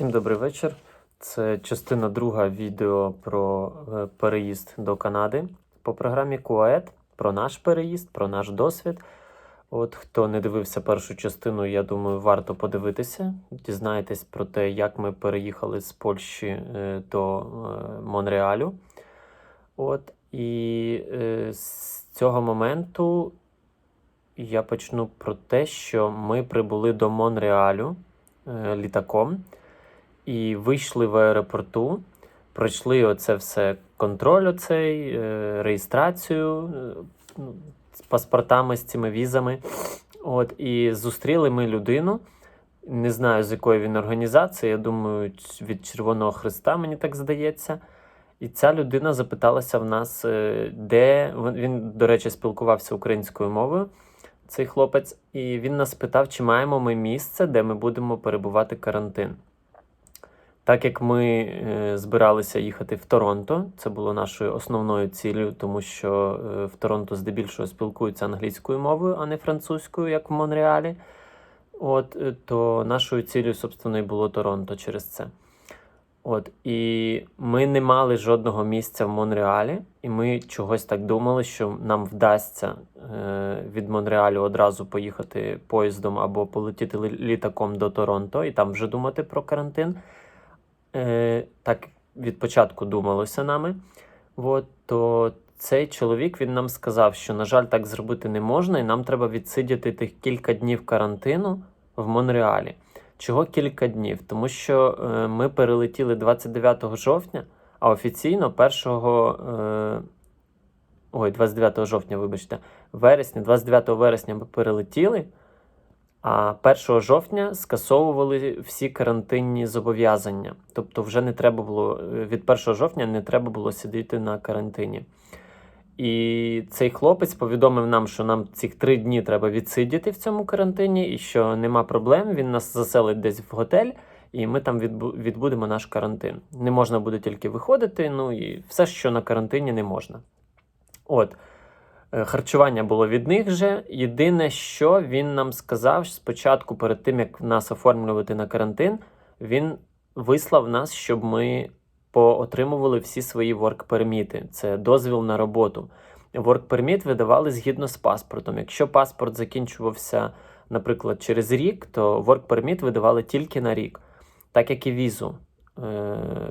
Всім добрий вечір. Це частина друга відео про е, переїзд до Канади по програмі QAED, про наш переїзд, про наш досвід. От хто не дивився першу частину, я думаю, варто подивитися. Дізнаєтесь про те, як ми переїхали з Польщі е, до е, Монреалю. От, і з цього моменту я почну про те, що ми прибули до Монреалю літаком і вийшли в аеропорту, пройшли оце все контроль, оцей, е, реєстрацію е, ну, з паспортами, з цими візами. От, і зустріли ми людину. Не знаю, з якої він організації. Я думаю, від Червоного Христа, мені так здається. І ця людина запиталася в нас, е, де він- він, до речі, спілкувався українською мовою, цей хлопець, і він нас питав, чи маємо ми місце, де ми будемо перебувати карантин. Так як ми е, збиралися їхати в Торонто, це було нашою основною ціллю, тому що е, в Торонто здебільшого спілкуються англійською мовою, а не французькою, як в Монреалі. От, е, то нашою ціллю, собственно, і було Торонто через це. От, і ми не мали жодного місця в Монреалі, і ми чогось так думали, що нам вдасться е, від Монреалю одразу поїхати поїздом або полетіти літаком до Торонто і там вже думати про карантин. Е, так від початку думалося нами. От, то цей чоловік він нам сказав, що, на жаль, так зробити не можна, і нам треба відсидіти тих кілька днів карантину в Монреалі. Чого кілька днів? Тому що е, ми перелетіли 29 жовтня, а офіційно 1. Е, ой, 29 жовтня, вибачте, вересня, 29 вересня ми перелетіли, а 1 жовтня скасовували всі карантинні зобов'язання. Тобто, вже не треба було е, від 1 жовтня не треба було сидіти на карантині. І цей хлопець повідомив нам, що нам цих три дні треба відсидіти в цьому карантині, і що нема проблем. Він нас заселить десь в готель, і ми там відбудемо наш карантин. Не можна буде тільки виходити, ну і все, що на карантині, не можна. От. Е, Харчування було від них же. Єдине, що він нам сказав спочатку, перед тим як нас оформлювати на карантин, він вислав нас, щоб ми поотримували всі свої work-перміти. Це дозвіл на роботу. Work-перміт видавали згідно з паспортом. Якщо паспорт закінчувався, наприклад, через рік, то work-перміт видавали тільки на рік, так як і візу е,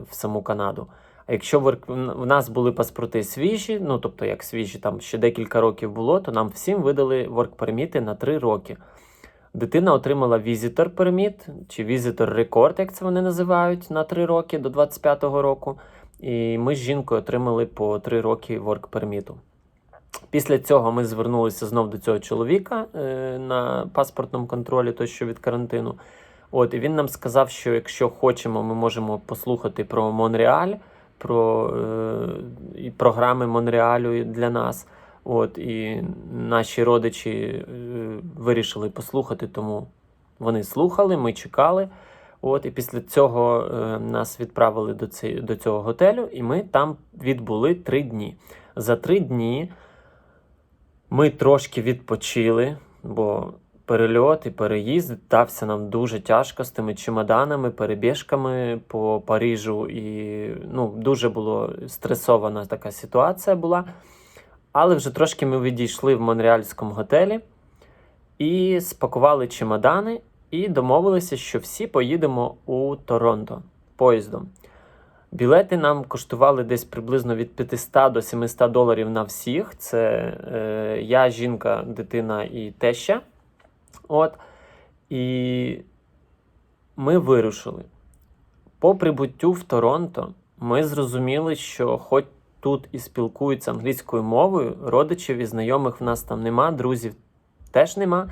в саму Канаду. Якщо в нас були паспорти свіжі, ну тобто як свіжі, там ще декілька років було, то нам всім видали work-перміти на 3 роки. Дитина отримала visitor перміт чи visitor record, як це вони називають, на 3 роки до 25-го року. І ми з жінкою отримали по 3 роки work перміту. Після цього ми звернулися знов до цього чоловіка е, на паспортному контролі, то що від карантину. От, і він нам сказав, що якщо хочемо, ми можемо послухати про Монреаль, про е, і програми Монреалю для нас. От, і наші родичі е, вирішили послухати, тому вони слухали, ми чекали. От, і після цього е, нас відправили до, цей, до цього готелю, і ми там відбули три дні. За три дні ми трошки відпочили, бо перельот і переїзд дався нам дуже тяжко з тими чемоданами, перебіжками по Парижу. І ну, дуже було стресована така ситуація була. Але вже трошки ми відійшли в монреальському готелі і спакували чемодани, і домовилися, що всі поїдемо у Торонто поїздом. Білети нам коштували десь приблизно від 500 до 700 доларів на всіх. Це е, я, жінка, дитина і теща. От. І ми вирушили. По прибуттю в Торонто ми зрозуміли, що хоч тут і спілкуються англійською мовою, родичів і знайомих в нас там нема, друзів теж нема.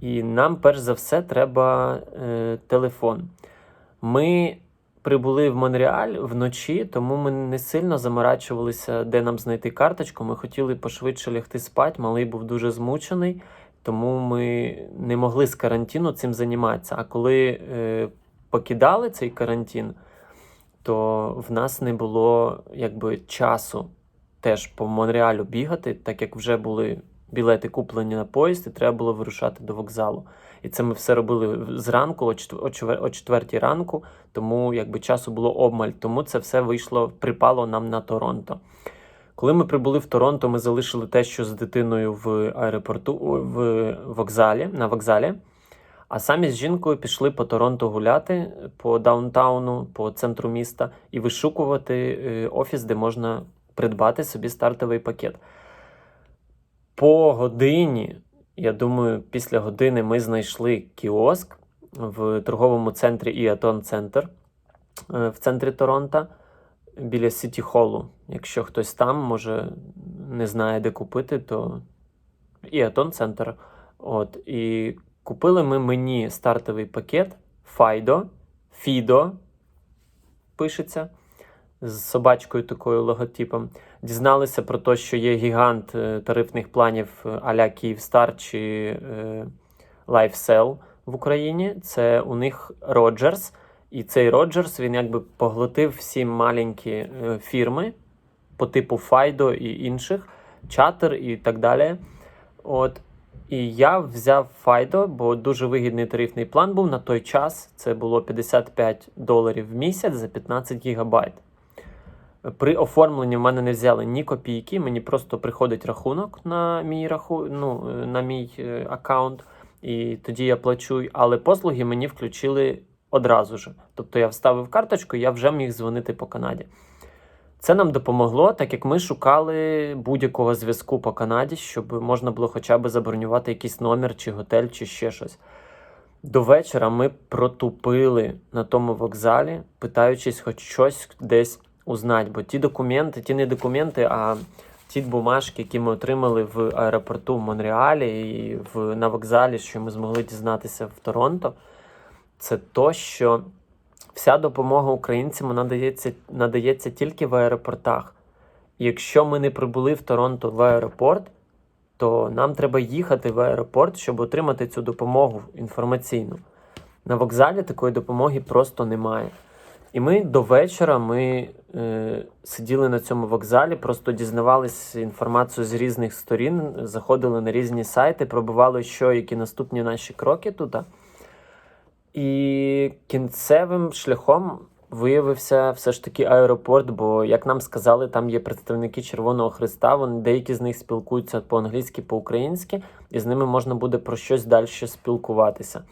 І нам, перш за все, треба е, телефон. Ми прибули в Монреаль вночі, тому ми не сильно заморачувалися, де нам знайти карточку. Ми хотіли пошвидше лягти спати. Малий був дуже змучений, тому ми не могли з карантину цим займатися. А коли е, покидали цей карантин, то в нас не було якби часу теж по Монреалю бігати, так як вже були білети куплені на поїзд, і треба було вирушати до вокзалу. І це ми все робили зранку, о четвертій ранку, тому якби часу було обмаль. Тому це все вийшло, припало нам на Торонто. Коли ми прибули в Торонто, ми залишили те, що з дитиною в аеропорту в вокзалі на вокзалі. А самі з жінкою пішли по Торонто гуляти по даунтауну, по центру міста і вишукувати е, офіс, де можна придбати собі стартовий пакет. По годині, я думаю, після години ми знайшли кіоск в торговому центрі Іатон Центр в центрі Торонто біля Сіті Холлу. Якщо хтось там може не знає, де купити, то Іатон Центр. От, і купили ми мені стартовий пакет Файдо, Фідо пишеться з собачкою такою логотипом. Дізналися про те, що є гігант е, тарифних планів е, а-ля Київстар чи е, LifeSell в Україні. Це у них Роджерс. І цей Роджерс він якби поглотив всі маленькі е, фірми по типу Fido і інших, Chatter і так далі. От. І я взяв Fido, бо дуже вигідний тарифний план був на той час. Це було 55 доларів в місяць за 15 гігабайт. При оформленні в мене не взяли ні копійки, мені просто приходить рахунок на мій раху... ну, е, на мій е, аккаунт, і тоді я плачу. Але послуги мені включили одразу ж. Тобто я вставив карточку, я вже міг дзвонити по Канаді. Це нам допомогло, так як ми шукали будь-якого зв'язку по Канаді, щоб можна було хоча б забронювати якийсь номер, чи готель, чи ще щось. До вечора ми протупили на тому вокзалі, питаючись хоч щось десь узнати. Бо ті документи, ті не документи, а ті бумажки, які ми отримали в аеропорту в Монреалі і в, на вокзалі, що ми змогли дізнатися в Торонто, це то, що вся допомога українцям надається, надається тільки в аеропортах. Якщо ми не прибули в Торонто в аеропорт, то нам треба їхати в аеропорт, щоб отримати цю допомогу інформаційну. На вокзалі такої допомоги просто немає. І ми до вечора ми е, сиділи на цьому вокзалі, просто дізнавалися інформацію з різних сторін, заходили на різні сайти, пробували, що які наступні наші кроки тут. І кінцевим шляхом виявився все ж таки аеропорт, бо, як нам сказали, там є представники Червоного Христа. Вони деякі з них спілкуються по-англійськи, по-українськи, і з ними можна буде про щось далі спілкуватися.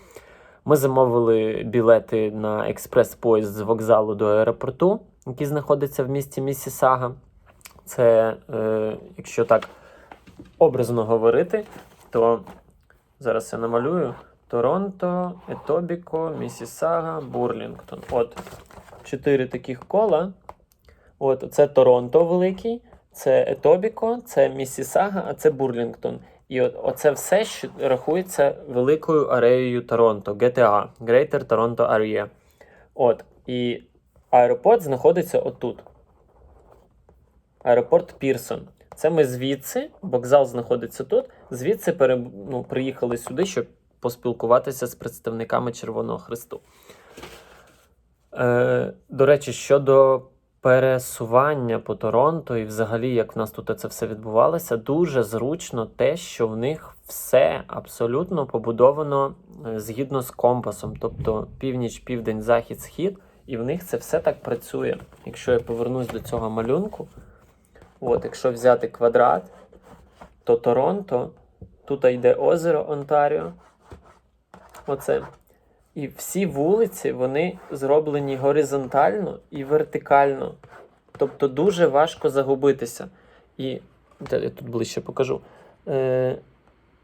Ми замовили білети на експрес-поїзд з вокзалу до аеропорту, який знаходиться в місті Місісага. Це, е, якщо так образно говорити, то зараз я намалюю. Торонто, Етобіко, Місісага, Бурлінгтон. От чотири таких кола. От це Торонто великий, це Етобіко, це Місісага, а це Бурлінгтон. І от оце все що рахується великою ареєю Торонто, GTA, Greater Toronto Area. От. І аеропорт знаходиться отут. Аеропорт Пірсон. Це ми звідси, вокзал знаходиться тут. Звідси ну, приїхали сюди, щоб поспілкуватися з представниками Червоного Христу. Е, до речі, щодо пересування по Торонто і взагалі, як в нас тут це все відбувалося, дуже зручно те, що в них все абсолютно побудовано е, згідно з компасом, тобто північ, південь, захід, схід, і в них це все так працює. Якщо я повернусь до цього малюнку, от, якщо взяти квадрат, то Торонто, тут йде озеро Онтаріо. Оце. І всі вулиці вони зроблені горизонтально і вертикально. Тобто дуже важко загубитися. І я тут ближче покажу. Е,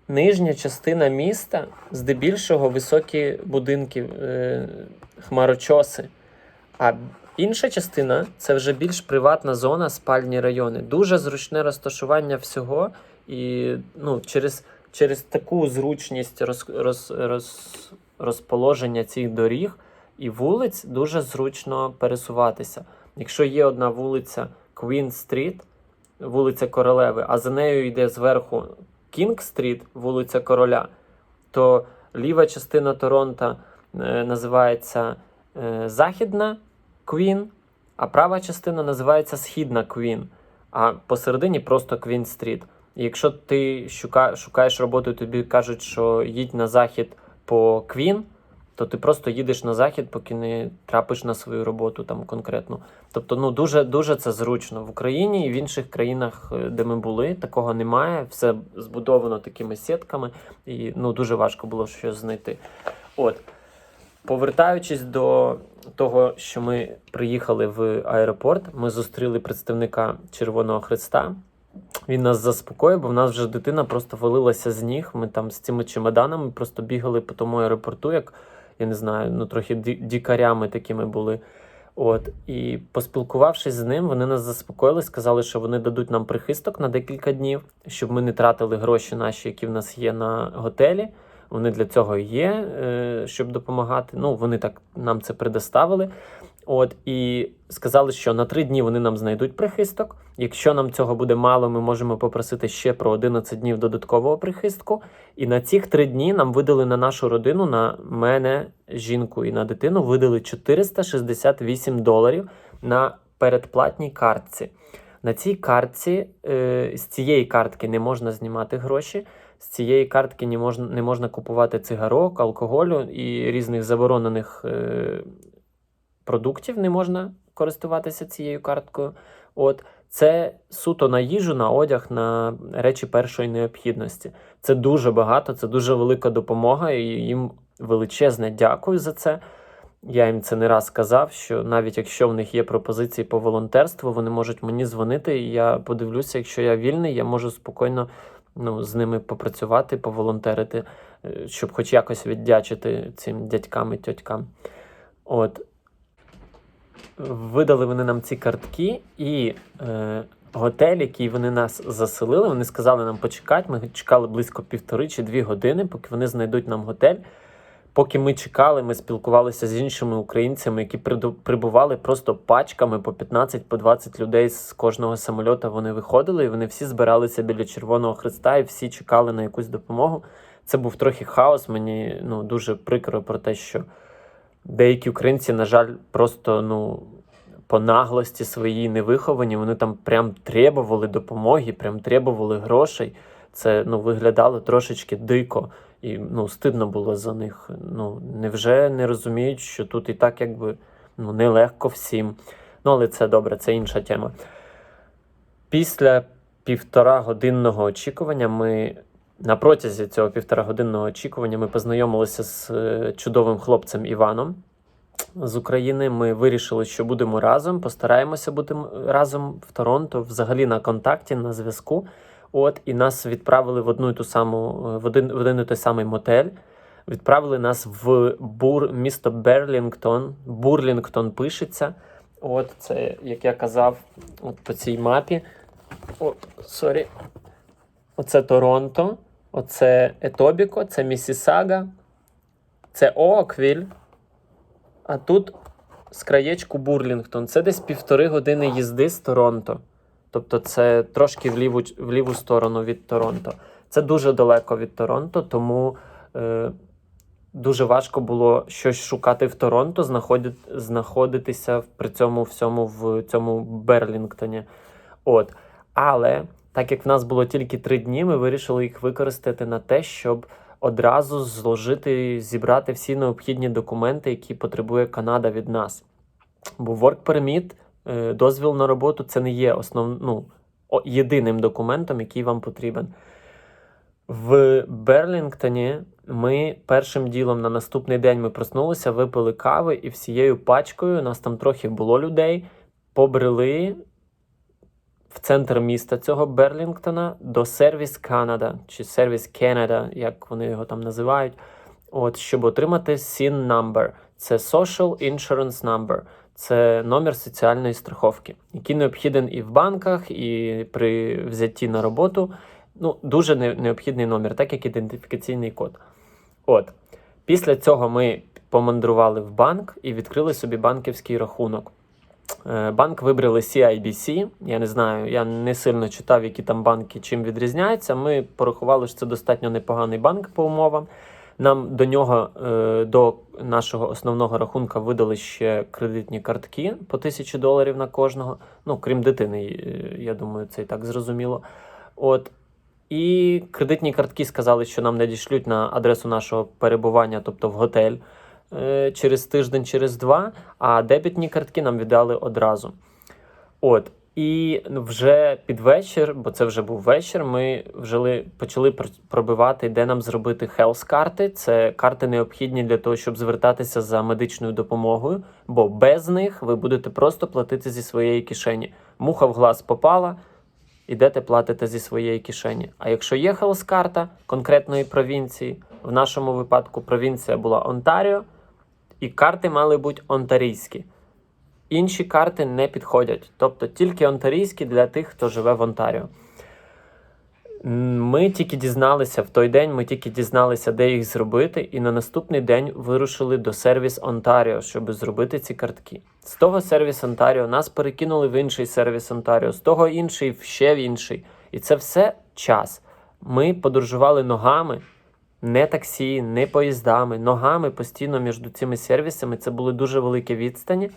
нижня частина міста здебільшого високі будинки, е, хмарочоси. А інша частина це вже більш приватна зона, спальні райони. Дуже зручне розташування всього. І ну, через, через таку зручність роз, роз, роз, розположення цих доріг і вулиць дуже зручно пересуватися. Якщо є одна вулиця Queen Street, вулиця Королеви, а за нею йде зверху King Street, вулиця Короля, то ліва частина Торонто е, називається е, Західна Queen, а права частина називається Східна Queen, а посередині просто Queen Street. Якщо ти шукаєш роботу, тобі кажуть, що їдь на захід, по Квін, то ти просто їдеш на захід, поки не трапиш на свою роботу там конкретно. Тобто, ну дуже дуже це зручно в Україні і в інших країнах, е, де ми були, такого немає. Все збудовано такими сітками, і ну дуже важко було щось знайти. От. Повертаючись до того, що ми приїхали в аеропорт, ми зустріли представника Червоного Христа. Він нас заспокоїв, бо в нас вже дитина просто валилася з ніг. Ми там з цими чемоданами просто бігали по тому аеропорту, як я не знаю, ну трохи дікарями такими були. От і поспілкувавшись з ним, вони нас заспокоїли, сказали, що вони дадуть нам прихисток на декілька днів, щоб ми не тратили гроші наші, які в нас є на готелі. Вони для цього є, е, щоб допомагати. Ну, вони так нам це предоставили. От і сказали, що на три дні вони нам знайдуть прихисток. Якщо нам цього буде мало, ми можемо попросити ще про 11 днів додаткового прихистку. І на цих три дні нам видали на нашу родину, на мене, жінку і на дитину, видали 468 доларів на передплатній картці. На цій картці е, з цієї картки не можна знімати гроші. З цієї картки не можна, не можна купувати цигарок, алкоголю і різних заборонених е, продуктів не можна користуватися цією карткою. От це суто на їжу, на одяг, на речі першої необхідності. Це дуже багато, це дуже велика допомога, і їм величезне дякую за це. Я їм це не раз казав, що навіть якщо в них є пропозиції по волонтерству, вони можуть мені дзвонити, і я подивлюся, якщо я вільний, я можу спокійно ну, з ними попрацювати, поволонтерити, е, щоб хоч якось віддячити цим дядькам і тьотькам. От. Видали вони нам ці картки, і е, готель, який вони нас заселили, вони сказали нам почекати. Ми чекали близько півтори чи дві години, поки вони знайдуть нам готель. Поки ми чекали, ми спілкувалися з іншими українцями, які прибували просто пачками по 15 по 20 людей з кожного самольота. Вони виходили, і вони всі збиралися біля Червоного Христа, і всі чекали на якусь допомогу. Це був трохи хаос. Мені ну дуже прикро про те, що деякі українці, на жаль, просто ну. По наглості своїй невиховані, вони там прям требували допомоги, прям требували грошей. Це ну, виглядало трошечки дико. І ну, стидно було за них. Ну, невже не розуміють, що тут і так якби ну, нелегко всім. Ну, але це добре, це інша тема. Після півтора годинного очікування ми на протязі цього півтора годинного очікування ми познайомилися з е, чудовим хлопцем Іваном з України. Ми вирішили, що будемо разом, постараємося бути разом в Торонто, взагалі на контакті, на зв'язку. От і нас відправили в одну і ту саму е, в один, в один і той самий мотель. Відправили нас в бур, місто Берлінгтон. Бурлінгтон пишеться. От це, як я казав, от по цій мапі. О, сорі. Оце Торонто, оце Етобіко, це Місісага, це Оаквіль. А тут з краєчку Бурлінгтон. Це десь півтори години їзди з Торонто. Тобто це трошки в ліву, в ліву сторону від Торонто. Це дуже далеко від Торонто, тому е, дуже важко було щось шукати в Торонто, знаходити, знаходитися при цьому всьому в цьому Берлінгтоні. От. Але так як в нас було тільки три дні, ми вирішили їх використати на те, щоб одразу зложити, зібрати всі необхідні документи, які потребує Канада від нас. Бо Work Permit, е, дозвіл на роботу, це не є основ, ну, єдиним документом, який вам потрібен. В Берлінгтоні ми першим ділом на наступний день ми проснулися, випили кави і всією пачкою, нас там трохи було людей, побрели в центр міста цього Берлінгтона до Сервіс Канада чи Сервіс Canada, як вони його там називають. От, щоб отримати SIN number. Це Social Insurance Number. Це номер соціальної страховки, який необхіден і в банках, і при взятті на роботу. Ну, дуже необхідний номер, так як ідентифікаційний код. От. Після цього ми помандрували в банк і відкрили собі банківський рахунок. Е, Банк вибрали CIBC. Я не знаю, я не сильно читав, які там банки чим відрізняються. Ми порахували, що це достатньо непоганий банк по умовам. Нам до нього, е, до нашого основного рахунка, видали ще кредитні картки по тисячі доларів на кожного. Ну, крім дитини, е, я думаю, це і так зрозуміло. От І кредитні картки сказали, що нам надішлють на адресу нашого перебування, тобто в готель через тиждень, через два, а дебітні картки нам віддали одразу. От. І вже під вечір, бо це вже був вечір, ми вже почали пробивати, де нам зробити health-карти. Це карти необхідні для того, щоб звертатися за медичною допомогою, бо без них ви будете просто платити зі своєї кишені. Муха в глаз попала, ідете платите зі своєї кишені. А якщо є health-карта конкретної провінції, в нашому випадку провінція була Онтаріо, і карти мали бути онтарійські. Інші карти не підходять, тобто тільки онтарійські для тих, хто живе в Онтаріо. Ми тільки дізналися в той день, ми тільки дізналися, де їх зробити, і на наступний день вирушили до сервіс Онтаріо, щоб зробити ці картки. З того сервіс Онтаріо нас перекинули в інший сервіс Онтаріо, з того інший ще в інший. І це все час. Ми подорожували ногами, не таксі, не поїздами, ногами постійно між цими сервісами. Це були дуже великі відстані.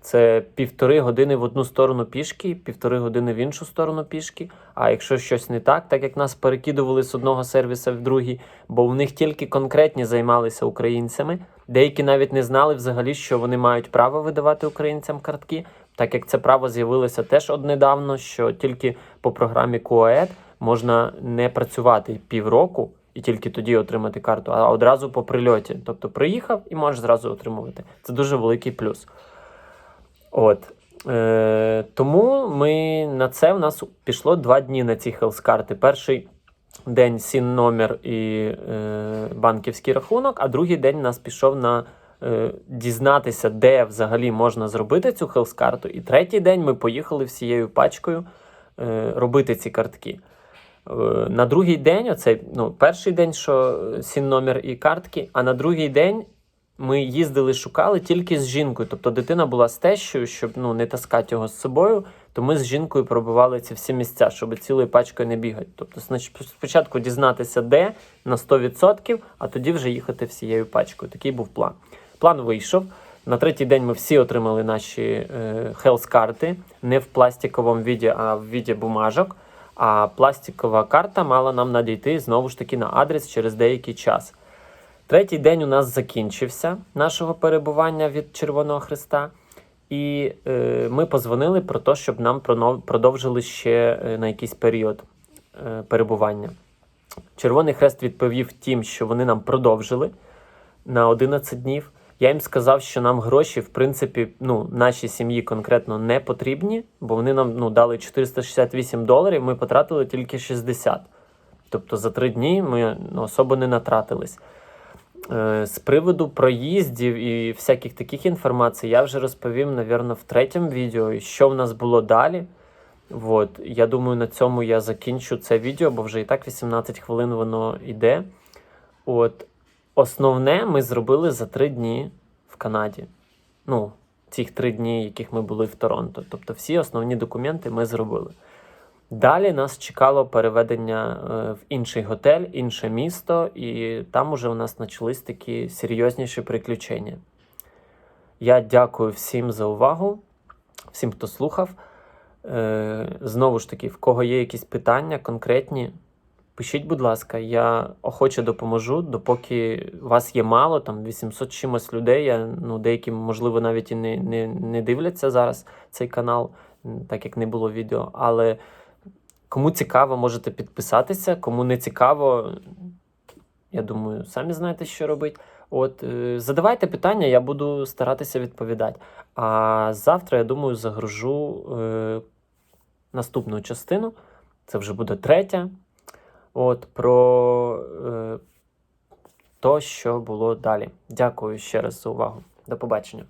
Це півтори години в одну сторону пішки, півтори години в іншу сторону пішки. А якщо щось не так, так як нас перекидували з одного сервіса в другий, бо в них тільки конкретні займалися українцями, деякі навіть не знали взагалі, що вони мають право видавати українцям картки, так як це право з'явилося теж однедавно, що тільки по програмі QAED можна не працювати півроку і тільки тоді отримати карту, а одразу по прильоті. Тобто приїхав і можеш зразу отримувати. Це дуже великий плюс. От. Е, тому ми на це в нас пішло два дні на ці хелс-карти. Перший день сін номер і е, банківський рахунок, а другий день нас пішов на е, дізнатися, де взагалі можна зробити цю хелс-карту. І третій день ми поїхали всією пачкою е, робити ці картки. Е, На другий день, оцей, ну, перший день, що сін номер і картки, а на другий день ми їздили, шукали тільки з жінкою. Тобто дитина була з тещою, щоб ну, не таскати його з собою, то ми з жінкою пробивали ці всі місця, щоб цілою пачкою не бігати. Тобто, спочатку дізнатися, де на 100%, а тоді вже їхати всією пачкою. Такий був план. План вийшов. На третій день ми всі отримали наші е, хелс-карти не в пластиковому віді, а в віді бумажок. А пластикова карта мала нам надійти знову ж таки на адрес через деякий час. Третій день у нас закінчився нашого перебування від Червоного Христа, і е, ми позвонили про те, щоб нам продовжили ще е, на якийсь період е, перебування. Червоний Хрест відповів тим, що вони нам продовжили на 11 днів. Я їм сказав, що нам гроші, в принципі, ну, нашій сім'ї конкретно не потрібні, бо вони нам ну, дали 468 доларів, ми потратили тільки 60. Тобто за три дні ми ну, особо не натратились. Е, З приводу проїздів і всяких таких інформацій я вже розповім, напевно, в третьому відео, що в нас було далі. От, я думаю, на цьому я закінчу це відео, бо вже і так 18 хвилин воно йде. От, основне ми зробили за три дні в Канаді. Ну, цих три дні, яких ми були в Торонто. Тобто всі основні документи ми зробили. Далі нас чекало переведення е, в інший готель, інше місто, і там уже у нас почались такі серйозніші приключення. Я дякую всім за увагу, всім, хто слухав. Е, Знову ж таки, в кого є якісь питання конкретні, пишіть, будь ласка, я охоче допоможу, допоки вас є мало, там 800 чимось людей. Я, ну, деякі, можливо, навіть і не, не, не дивляться зараз цей канал, так як не було відео. Але кому цікаво, можете підписатися, кому не цікаво, я думаю, самі знаєте, що робити. От, е, задавайте питання, я буду старатися відповідати. А завтра, я думаю, загружу е, наступну частину. Це вже буде третя. От, про е, то, що було далі. Дякую ще раз за увагу. До побачення.